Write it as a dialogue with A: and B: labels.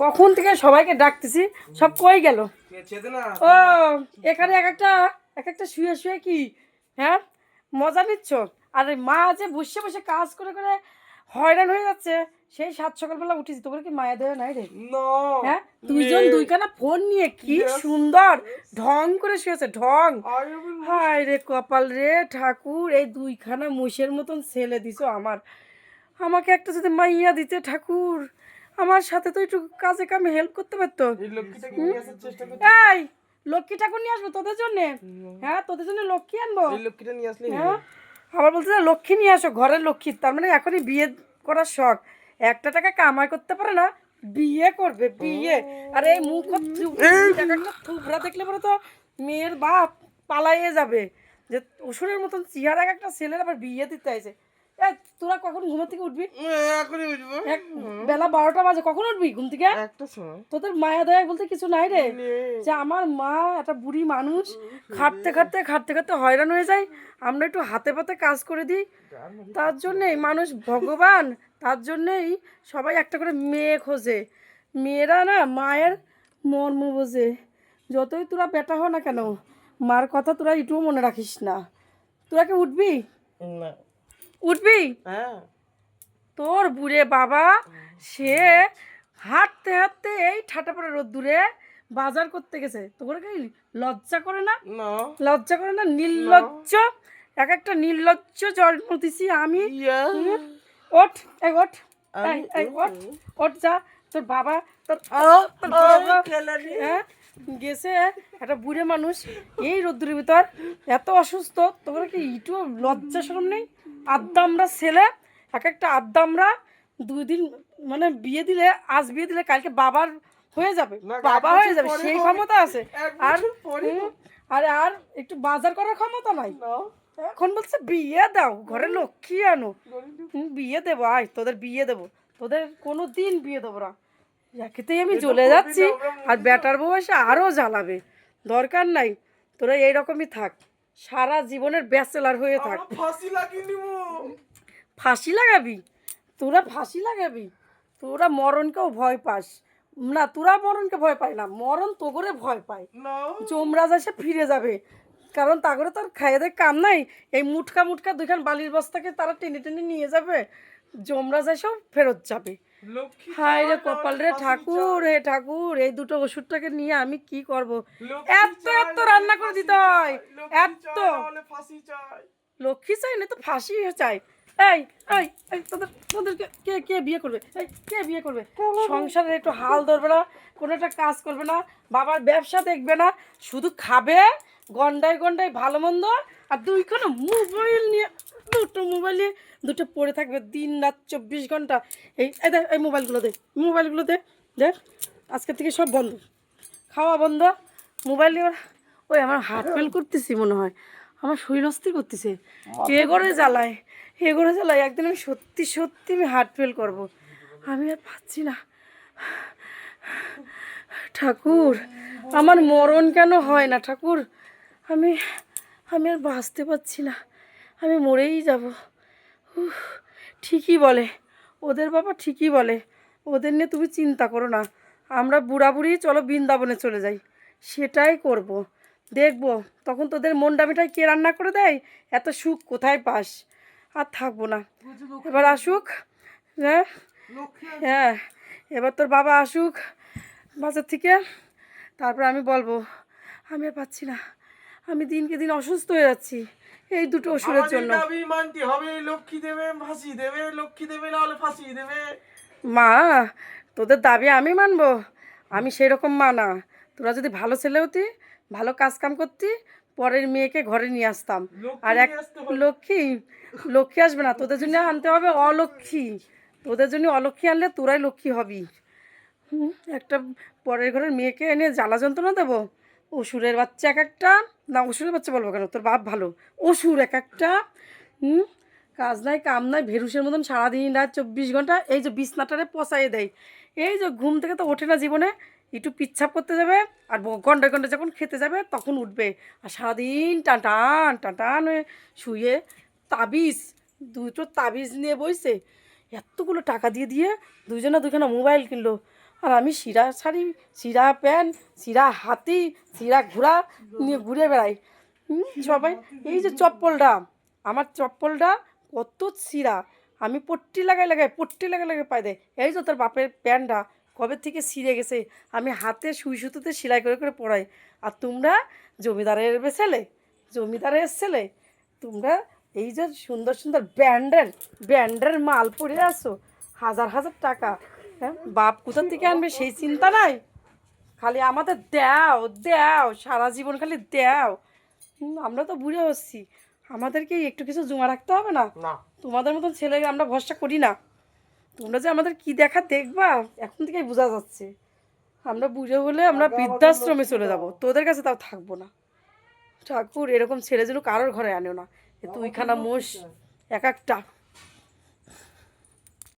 A: কখন থেকে সবাইকে ডাকতেছি সব কই গেল? ও এখানে এক একটা এক একটা শুয়ে শুয়ে কি হ্যাঁ মজা নিচ্ছ? আর মা যে বসে বসে কাজ করে করে হয়রান হয়ে যাচ্ছে সেই সাত সকালবেলা উঠেছি তোর কি মায়া দেওয়া নাই রে? হ্যাঁ দুইজন দুইখানা ফোন নিয়ে কি সুন্দর ঢং করে শুয়েছে ঢং। হায় রে কপাল রে ঠাকুর এই দুইখানা মুষের মতন ছেলে দিছো আমার। আমাকে একটা যদি মাইয়া দিতে ঠাকুর আমার সাথে তো একটু কাজে কামে হেল্প করতে পারতো।
B: এই
A: লক্ষ্মী ঠাকুর নিয়ে আসব তোদের জন্য? হ্যাঁ তোদের জন্য লক্ষ্মী আনব?
B: লক্ষ্মীটা নিয়ে আসলে
A: হ্যাঁ? আবার বলতে যে লক্ষ্মী নিয়ে আসো ঘরের লক্ষ্মী। তার মানে এখনই বিয়ে করার শখ। একটা টাকা কামাই করতে পারে না বিয়ে করবে বিয়ে। আর এই মুখ থুবরা দেখলে পরে তো মেয়ের বাপ পালাইয়ে যাবে। যে অসুরের মতন চেহারা একটা ছেলের আবার বিয়ে দিতে আছে তোরা কখন ঘুম থেকে উঠবি?
B: এখনই
A: এক বেলা বারোটা বাজে। কখন উঠবি ঘুম থেকে?
B: একটা সময়।
A: তোদের মায়া দয়া বলতে কিছু নাই রে। যে আমার মা একটা বুড়ি মানুষ খাটতে খাটতে খাটতে খাটতে হয়রান হয়ে যায়। আমরা একটু হাতে পাতে কাজ করে দিই। তার জন্যেই মানুষ ভগবান তার জন্যেই সবাই একটা করে মেয়ে খোঁজে। মেয়েরা না মায়ের মর্ম বোঝে। যতই তোরা বেটা হ না কেন মার কথা তোরা একটুও মনে রাখিস না। তোরা কি উঠবি?
B: না।
A: উঠবি?
B: হ্যাঁ।
A: তোর বুড়ে বাবা সে হাঁটতে হাঁটতে এই ঠাটা পড়ে রোদ্দুরে বাজার করতে গেছে। তোর কি লজ্জা করে না? লজ্জা করে না? নির্লজ্জ। এক একটা নির্লজ্জ জন্ম দিছি আমি? ওঠ এই ওঠ। এই, ওঠ। ওঠ যা। তোর বাবা তোর তোর হ্যাঁ গেছে একটা বুড়ে মানুষ এই রোদ্দুরের ভিতর। এত অসুস্থ তোর কি ইটু লজ্জা সরম নেই? আদ্দামরা ছেলে এক একটা আদ্দামরা দুই দিন মানে বিয়ে দিলে আজ বিয়ে দিলে কালকে বাবার হয়ে যাবে। বাবা হয়ে যাবে সেই ক্ষমতা আছে। আর আর আর একটু বাজার করার ক্ষমতা নাই। এখন বলছে বিয়ে দাও ঘরে লক্ষ্মী আনো। বিয়ে দেবো আয় তোদের বিয়ে দেবো। তোদের কোনো দিন বিয়ে দেবো না। একেতেই আমি চলে যাচ্ছি আর বেটার বউ এসে আরও জ্বালাবে। দরকার নাই তোরা এইরকমই থাক। সারা জীবনের ব্যাচেলার হয়ে থাক
B: ফাঁসি লাগিয়ে
A: ফাঁসি লাগাবি? তোরা ফাঁসি লাগাবি? তোরা মরণকেও ভয় পাস। না তোরা মরণকে ভয় পাই না মরণ তো করে ভয় পায়। যমরাজ এসে ফিরে যাবে। কারণ তা করে তোর খাইয়ে দেয় কাম নাই। এই মুটকা মুটকা দুইখান বালির বস্তাকে তারা টেনে টেনে নিয়ে যাবে। যমরাজ এসেও ফেরত যাবে। হায় রে কপাল রে ঠাকুর হে ঠাকুর এই দুটো ওষুধটাকে নিয়ে আমি কি করব? এত এত রান্না করে দিতে হয়। এত। লক্ষ্মী চাই না তো ফাঁসি চাই এই এই এই তোদের তোদেরকে কে কে বিয়ে করবে? এই কে বিয়ে করবে? সংসারে একটু হাল ধরবে না কোনো একটা কাজ করবে না বাবার ব্যবসা দেখবে না শুধু খাবে গন্ডায় গন্ডায় ভালো মন্দ আর দুইখানে মোবাইল নিয়ে দুটো মোবাইলে দুটো পড়ে থাকবে দিন রাত চব্বিশ ঘণ্টা। এই দেখ এই মোবাইলগুলো দে মোবাইলগুলো দে দেখ আজকে থেকে সব বন্ধ। খাওয়া বন্ধ মোবাইল নিয়ে ওই আমার হার্ট ফেল করতেছি মনে হয়। আমার শরীর অস্থির করতেছে। এ করে জ্বালায়? এ করে জ্বালায়? একদিন আমি সত্যি সত্যি আমি হার্ট ফেল করব। আমি আর পাচ্ছি না। ঠাকুর আমার মরণ কেন হয় না ঠাকুর? আমি আমি আর বাঁচতে পারছি না। আমি মরেই যাব। ঠিকই বলে। ওদের বাবা ঠিকই বলে। ওদের নিয়ে তুমি চিন্তা করো না। আমরা বুড়া বুড়ি চলো বৃন্দাবনে চলে যাই। সেটাই করব। দেখব তখন তোদের মনটা মিঠাই কে রান্না করে দেয়? এত সুখ কোথায় পাস? আর থাকব না। এবার আসুক। হ্যাঁ? হ্যাঁ। এবার তোর বাবা আসুক বাজার থেকে। তারপর আমি বলব আমি আর পাচ্ছি না। আমি দিনকে দিন অসুস্থ হয়ে যাচ্ছি। এই দুটো ওষুধের জন্য।
B: দাবি মানতে হবে লক্ষ্মী দেবে ফাঁসি দেবে লক্ষ্মী দেবে নাহলে ফাঁসি দেবে।
A: মা তোদের দাবি আমি মানবো? আমি সেই রকম মা না। তোরা যদি ভালো ছেলে হতি ভালো কাজ কাম করতি পরের মেয়েকে ঘরে নিয়ে আসতাম। আর এক। লক্ষ্মী লক্ষ্মী আসবে না। তোদের জন্য আনতে হবে অলক্ষ্মী। তোদের জন্য অলক্ষ্মী আনলে তোরাই লক্ষ্মী হবি। হুম, একটা পরের ঘরের মেয়েকে এনে জ্বালা যন্ত্রণা দেবো? অসুরের বাচ্চা এক একটা? না, অসুরের বাচ্চা বলব কেন? তোর বাপ ভালো। অসুর এক একটা, হুম? কাজ নাই, কাম নাই, ভেরুসের মতন সারাদিন রাত চব্বিশ ঘণ্টা এই যে বিছনাটারে পচাইয়ে দেয়। এই যে ঘুম থেকে তো ওঠে না জীবনে, একটু পিচ্ছাপ করতে যাবে আর ঘন্টায় ঘন্টায় যখন খেতে যাবে তখন উঠবে। আর সারাদিন টান টান টান টান শুয়ে তাবিজ, দুটো তাবিজ নিয়ে বইছে। এতগুলো টাকা দিয়ে দিয়ে দুজনে দুখানা মোবাইল কিনলো। আর আমি শিরা শাড়ি, শিরা প্যান্ট, শিরা হাতি, শিরা ঘোড়া নিয়ে ঘুরে বেড়াই। সবাই, এই যে চপ্পলটা, আমার চপ্পলটা কত শিরা। আমি পট্টি লাগাই লাগাই, পট্টি লাগাই লাগাই পাই দেয় এই যে তোর বাপের প্যান্টটা, কবে থেকে ছিঁড়ে গেছে? আমি হাতে সুই সুতোতে সেলাই করে করে পড়াই আর তোমরা জমিদারের ছেলে জমিদারের ছেলে, তোমরা এই যে সুন্দর সুন্দর ব্র্যান্ডের ব্র্যান্ডের মাল পরে আসো। হাজার হাজার টাকা। হ্যাঁ বাপ কোথা থেকে আনবে সেই চিন্তা নাই। খালি আমাদের দাও দাও সারা জীবন খালি দাও। আমরা তো বুড়ে হচ্ছি। আমাদেরকে একটু কিছু জমা রাখতে হবে না? তোমাদের মতন ছেলে আমরা ভরসা করি না। তোমরা যে আমাদের কি দেখা দেখবা এখন থেকেই বোঝা যাচ্ছে। আমরা বুঝে হলে আমরা বৃদ্ধাশ্রমে চলে যাব। তোদের কাছে তাও থাকব না। ঠাকুর এরকম ছেলে যেন কারোর ঘরে আনেও না। তুইখানা মোষ এক একটা।